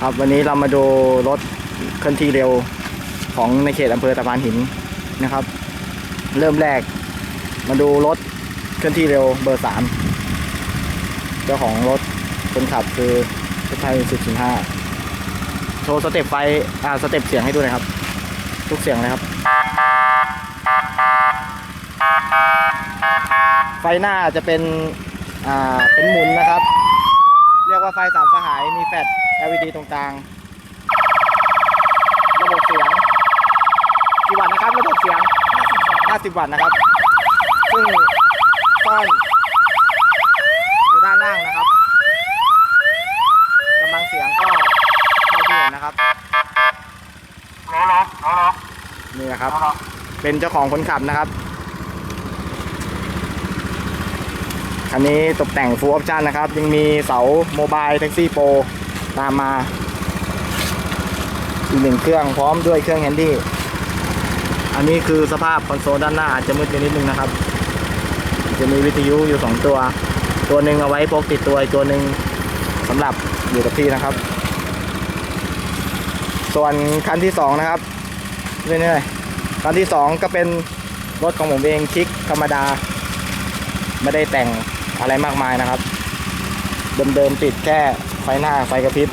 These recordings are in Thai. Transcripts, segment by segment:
ครับวันนี้เรามาดูรถเคลื่อนที่เร็วของในเขตอำเภอตะพานหินนะครับ เริ่มแรกมาดูรถเคลื่อนที่เร็วเบอร์สามเจ้าของรถคนขับคือพุทธไทยสิบสิบห้าโชว์สเต็ปไฟอ่าสเต็ปเสียงให้ดูหน่อยครับ ทุกเสียงเลยครับ ไฟหน้าจะเป็นอ่าเป็นหมุนนะครับ เรียกว่าไฟสามสหายมีแฟลช LED ตรงกลาง ระบบเสียงกี่วัตต์นะครับ ระบบเสียง 50 วัตต์นะครับ ซึ่งก้อนอยู่ด้านล่างนะครับกำลังเสียงก็เท่าที่เห็นนะครับรอรอรอรอนี่นะครับรอเป็นเจ้าของคนขับนะครับ คันนี้ตกแต่ง full option นะครับ ยังมีเสาโมบายแท็กซี่โปรตามมาอีกหนึ่งเครื่องพร้อมด้วยเครื่องแฮนดี้อันนี้คือสภาพคอนโซลด้านหน้าอาจจะมืดไปนิดนึงนะครับ จะมีวิทยุอยู่ 2 ตัว ตัวหนึ่งเอาไว้พกติดตัวอีกตัวหนึ่งสำหรับอยู่กับที่นะครับ ส่วนคันที่ 2 นะครับเรื่อยๆคันที่ 2 ก็เป็นรถของผมเองคลิกธรรมดา ไม่ได้แต่ง อะไรมากมายนะครับ เดิมๆติดแค่ไฟหน้าไฟกระพริบ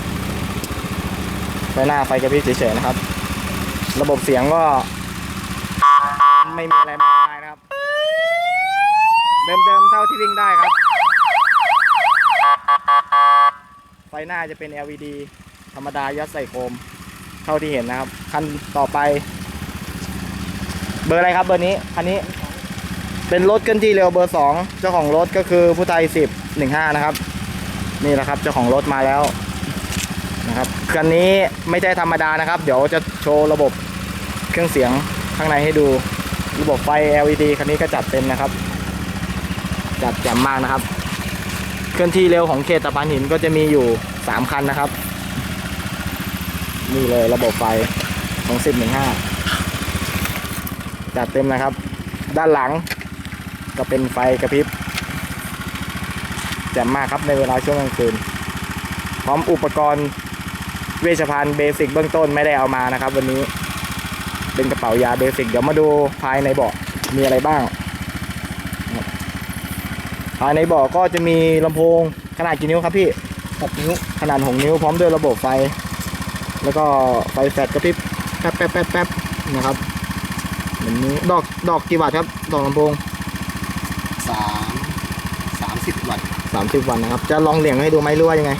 ไฟหน้าไฟกระพริบเฉยๆนะครับ ระบบเสียงก็ ไม่มีอะไรมากมายนะครับ เดิมๆเท่าที่วิ่งได้ครับ ไฟหน้าจะเป็น LED ธรรมดายัดใส่โคม เท่าที่เห็นนะครับ คันต่อไป เบอร์อะไรครับเบอร์นี้คันนี้ เป็นรถเคลื่อนที่เร็วเบอร์2เจ้าของรถก็คือผู้ไทย10 15นะครับ นี่แหละครับเจ้าของรถมาแล้วนะครับคันนี้ไม่ใช่ธรรมดานะครับ เดี๋ยวจะโชว์ระบบเครื่องเสียงข้างในให้ดูระบบไฟ LED คันนี้ก็จัดเต็มนะครับ จัดแจ่มมากนะครับ เคลื่อนที่เร็วของเขตตะพานหินก็จะมีอยู่ 3 คันนะครับ นี่เลยระบบไฟของ 10 15 จัดเต็มนะครับ ด้านหลัง ก็เป็นไฟกระพริบแจ่มมากครับในเวลาช่วงกลางคืน พร้อมอุปกรณ์เวชภัณฑ์เบสิกเบื้องต้นไม่ได้เอามานะครับ วันนี้เป็นกระเป๋ายาเบสิกเดี๋ยวมาดูภายในเบาะมีอะไรบ้าง ภายในเบาะก็จะมีลำโพงขนาดกี่นิ้วครับพี่6นิ้วขนาด6นิ้วพร้อมด้วยระบบไฟ แล้วก็ไฟแฟลชกระพริบแป๊บแป๊บแป๊บแป๊บนะครับแบบนี้ดอกดอกกี่วัตต์ครับดอกลำโพง สามสามสิบวัตต์30 วัตต์นะครับ จะลองเหลี่ยงให้ดูไหมหรือว่ายังไง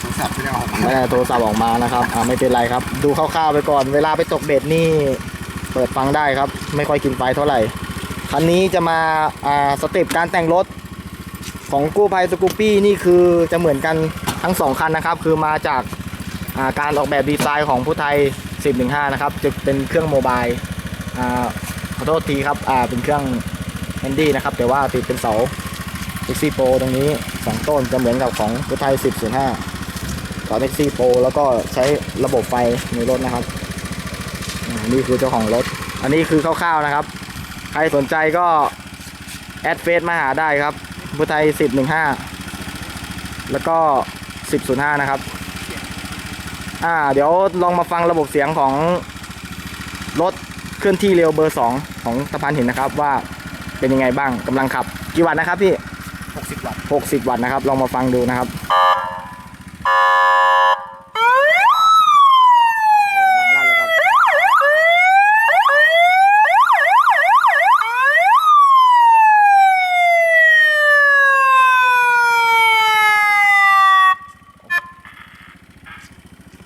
โทรศัพท์ไม่ได้ออกมาไม่ได้โทรศัพท์ออกมานะครับอ่าไม่เป็นไรครับ ดูคร่าวๆไปก่อน เวลาไปตกเบ็ดนี่ เปิดฟังได้ครับ ไม่ค่อยกินไฟเท่าไหร่ คันนี้จะมาอ่าสเต็ปการแต่งรถ ของกู้ภัยสกูปปี้นี่คือจะเหมือนกันทั้งสองคันนะครับ คือมาจากอ่าการออกแบบดีไซน์ของผู้ไทย 1015 นะครับ จะเป็นเครื่องโมบายอ่าขอโทษทีครับอ่าเป็นเครื่อง แฮนดี้นะครับแต่ว่าติดเป็นเสา e ซี่โปรตรงนี้ 2 ต้นจะเหมือนกับของผู้ไทย 1005ต่อแท็กซี่โปรแล้วก็ใช้ระบบไฟในรถนะครับนี่คือเจ้าของรถ อันนี้คือคร่าวๆนะครับ ใครสนใจก็ แอดเฟซมาหาได้ครับพุทไทย 1015 แล้วก็ 1005 นะครับ อ่า เดี๋ยวลองมาฟังระบบเสียงของรถเคลื่อนที่เร็วเบอร์ 2 ของสะพานหินนะครับว่า เป็นยังไงบ้างกำลังขับ กี่วัตต์นะครับพี่หกสิบวัตต์60 วัตต์นะครับ ลองมาฟังดูนะครับดังลั่นเลยครับ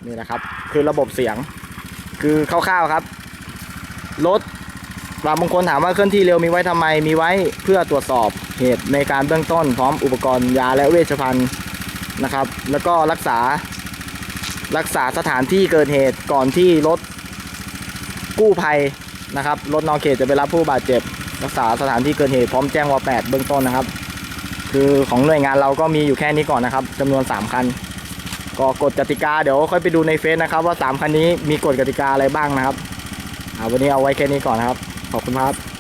นี่แหละครับ คือระบบเสียง คือคร่าวๆครับ รถ บางบางคนถามว่าเคลื่อนที่เร็วมีไว้ทำไม มีไว้เพื่อตรวจสอบเหตุในการเบื้องต้นพร้อมอุปกรณ์ยาและเวชภัณฑ์นะครับ แล้วก็รักษารักษาสถานที่เกิดเหตุก่อนที่รถกู้ภัยนะครับรถนอกเขตจะไปรับผู้บาดเจ็บ รักษาสถานที่เกิดเหตุพร้อมแจ้งวแปดเบื้องต้นนะครับ คือของหน่วยงานเราก็มีอยู่แค่นี้ก่อนนะครับจำนวน 3 คัน ก็กฎกติกาเดี๋ยวค่อยไปดูในเฟซนะครับว่า 3 คันนี้มีกฎกติกาอะไรบ้างนะครับวันนี้เอาไว้แค่นี้ก่อนนะครับ ขอบคุณครับ